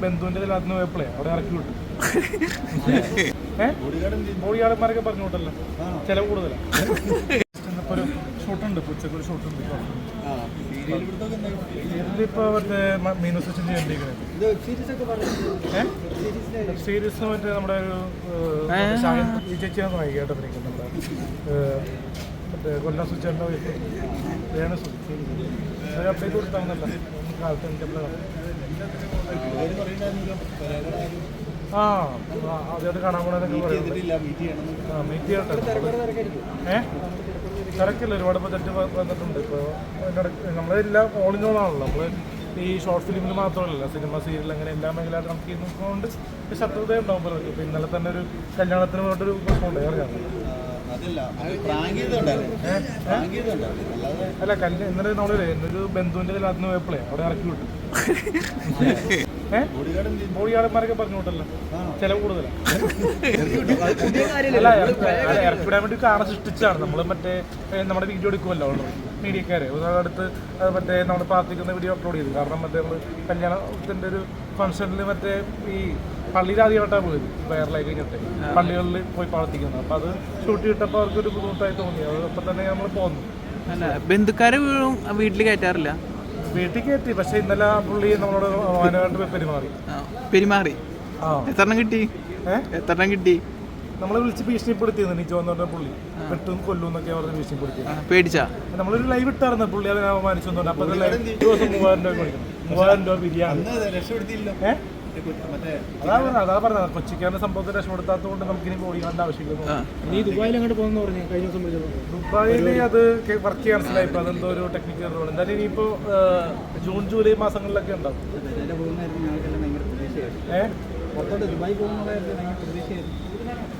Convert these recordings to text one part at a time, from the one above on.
ബന്ധുവിന്റെ അതിന് പോയപ്പോഴേ അവിടെ ഇറക്കി വിട്ടു ബോഡിഗാർഡന്മാരൊക്കെ പറഞ്ഞു വിട്ടല്ലോ ചെലവ് കൂടുതലാണ് ഇന്നിപ്പോ ഒരു ഷൂട്ടുണ്ട് ഉച്ചയ്ക്ക് ഒരു ഷൂട്ടുണ്ട് ഇതിലിപ്പോ മറ്റേ മീനു സച്ചിൻ വെച്ച് ചെയ്യേണ്ടിയിരിക്കുന്നത് സീരീസ് മറ്റേ നമ്മുടെ ഒരു ഈ ചേച്ചിയാണ് അഭിനയിക്കുന്നത് നമ്മുടെ മറ്റേ കൊല്ലം സുച്ചേട്ടന്റെ സുധി ഒരു അപ്ഡേറ്റ് കൊടുത്താവുന്നല്ല കാലത്ത് എനിക്ക് ആ ആദ്യമായിട്ട് കാണാൻ പോണെന്നൊക്കെ പറയുന്നത് ആ മീറ്റ് ചെയ്യട്ടെ. ഏ? തിരക്കില്ല ഒരുപാട് ബജറ്റ് വന്നിട്ടുണ്ട്. ഇപ്പോൾ നമ്മളെല്ലാം ഓൾ ഇൻ ഓൾ ആണല്ലോ. നമ്മൾ ഈ ഷോർട്ട് ഫിലിമിൽ മാത്രമല്ല സിനിമ സീരിയൽ അങ്ങനെ എല്ലാ മേഖലയായിട്ട് നമുക്ക് ഇന്നുകൊണ്ട് ശത്രുത ഉണ്ടാവും ഇപ്പോൾ ഇന്നലെ തന്നെ ഒരു കല്യാണത്തിന് വേണ്ടൊരു പ്രശ്നമുണ്ട് ഇറങ്ങാം അല്ല കല്ല് ഇന്നലെ നമ്മളൊരു ഒരു ബന്ധുവിന്റെ അതിന് പോയപ്പോഴേ അവിടെ ഇറക്കി വിട്ടു. ബോഡിഗാർഡന്മാരൊക്കെ പറഞ്ഞു വിട്ടല്ലോ. ചെലവ് കൂടുതലാണ് അല്ല ഇറക്കി- വിടാൻ വേണ്ടി കാണാൻ സൃഷ്ടിച്ചാണ് നമ്മൾ മറ്റേ നമ്മുടെ വീഡിയോ എടുക്കുമല്ലോ മീഡിയക്കാരെ. അടുത്ത് മറ്റേ നമ്മുടെ പ്രാർത്ഥിക്കുന്ന വീഡിയോ അപ്ലോഡ് ചെയ്തു. കാരണം മറ്റേ നമ്മൾ കല്യാണത്തിന്റെ ഒരു ഫംഗ്ഷനിൽ മറ്റേ ഈ പള്ളിയിൽ ആദ്യമായിട്ടാണ് പോയത് വൈറലായി കഴിഞ്ഞിട്ട്. പള്ളികളിൽ പോയി പ്രാർത്ഥിക്കുന്നത്. അപ്പോൾ അത് ഷൂട്ട് ചെയ്തിട്ടപ്പോൾ അവർക്ക് ഒരു ബുദ്ധിമുട്ടായി തോന്നി. അത് അപ്പം തന്നെ നമ്മൾ പോന്നു. അല്ല ബന്ധുക്കാരെ വീട്ടിൽ കയറ്റാറില്ല? വീട്ടിൽ കയറ്റി പക്ഷെ ഇന്നലെ ആ പുള്ളി നമ്മളോട് പോയി പെരുമാറി. പെരുമാറി? ആ. എത്രണ്ണം കിട്ടി? എത്രണം എത്രണ്ണം കിട്ടി? നമ്മളെ വിളിച്ച് ഭീഷണിപ്പെടുത്തിയത് നിജോ എന്ന് പറഞ്ഞ പുള്ളി. വെട്ടും കൊല്ലും എന്നൊക്കെ പറഞ്ഞ് ഭീഷണിപ്പെടുത്തിയത്. ആ, പേടിച്ചാ? നമ്മളൊരു ലൈവ് ഇട്ടായിരുന്നു. പുള്ളി അതിനെ അപമാനിച്ചു അപ്പൊ ദിവസം മൂവായിരം രൂപ മേടിക്കണം മൂവായിരം രൂപ ബിരിയാണി. ഏഹ് അതാ പറഞ്ഞത് കൊച്ചിക്കാരുടെ സംഭവത്തിൽ രക്ഷപ്പെടുത്താത്തത് കൊണ്ട് നമുക്ക് ഇനി ഓടിക്കേണ്ട ആവശ്യമില്ല നീ ദുബായിൽ അങ്ങോട്ട് പോകുന്നു പറഞ്ഞു കഴിഞ്ഞ ദിവസം വിളിച്ചത്? ദുബായിൽ അത് വർക്ക് ചെയ്യാൻ മനസ്സിലായി ഇപ്പൊ അതെന്തോ ഒരു ടെക്നിക്കൽ റോൾ എന്തായാലും ഇനിയിപ്പോ ജൂൺ ജൂലൈ മാസങ്ങളിലൊക്കെ ഉണ്ടാവും. ഏഹ്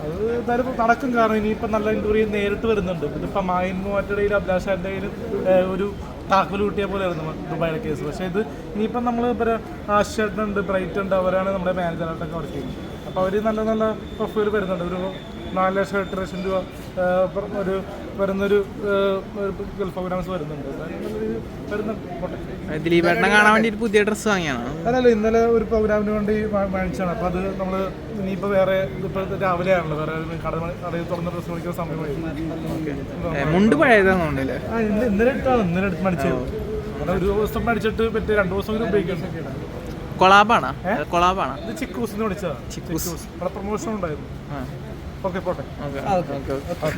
അത് എന്തായാലും നടക്കും. കാരണം ഇനിയിപ്പോൾ നല്ല ഇന്റർവ്യൂ നേരിട്ട് വരുന്നുണ്ട്. ഇതിപ്പോൾ മായൻ മൂവാറ്റടയിൽ അഭിലാഷാന്റെ ഒരു താക്കോൽ കിട്ടിയ പോലെയായിരുന്നു ദുബായിലെ കേസ് പക്ഷേ ഇത് ഇനിയിപ്പം നമ്മൾ ഇപ്പോൾ ഉണ്ട് ബ്രൈറ്റ് ഉണ്ട് അവരാണ് നമ്മുടെ മാനേജറായിട്ടൊക്കെ വർക്ക് ചെയ്യുന്നത്. അപ്പോൾ അവർ നല്ല നല്ല പ്രൊഫൈൽ വരുന്നുണ്ട്. ഒരു നാല് ലക്ഷം എട്ട് ലക്ഷം രൂപ ഒരു വരുന്നൊരു ഗൾഫ് പ്രോഗ്രാംസ് വരുന്നുണ്ട്. വരുന്നുണ്ട്. കാണാൻ വേണ്ടി പുതിയ ഡ്രസ്സ് വാങ്ങിയാണ്? അതല്ല ഇന്നലെ ഒരു പ്രോഗ്രാമിന് വേണ്ടി വാങ്ങിച്ചാണ് അപ്പോൾ അത് നമ്മൾ ഇനിയിപ്പോൾ വേറെ ഇപ്പോൾ രാവിലെ ആണല്ലോ. വേറെ കട കടയിൽ തുറന്ന ഡ്രസ്സ് മേടിക്കുന്ന സമയമായി മുണ്ട് പഴയതാണെന്നുണ്ടല്ലേ ആ ഇന്ന് ഇന്നലെ ഇട്ടാണ്. ഇന്നലെ എടുത്ത് മേടിച്ചത്. ഒരു ദിവസം മേടിച്ചിട്ട് പറ്റി രണ്ട് ദിവസം ഉപയോഗിക്കാൻ കൊളാബാണ്? കൊളാബാണ്? ചിക്കൂസിന് മേടിച്ചതാണ് ചിക്കൂസ്. പ്രമോഷൻ ഉണ്ടായിരുന്നു. ഓക്കെ പോട്ടെ ഓക്കെ ഓക്കെ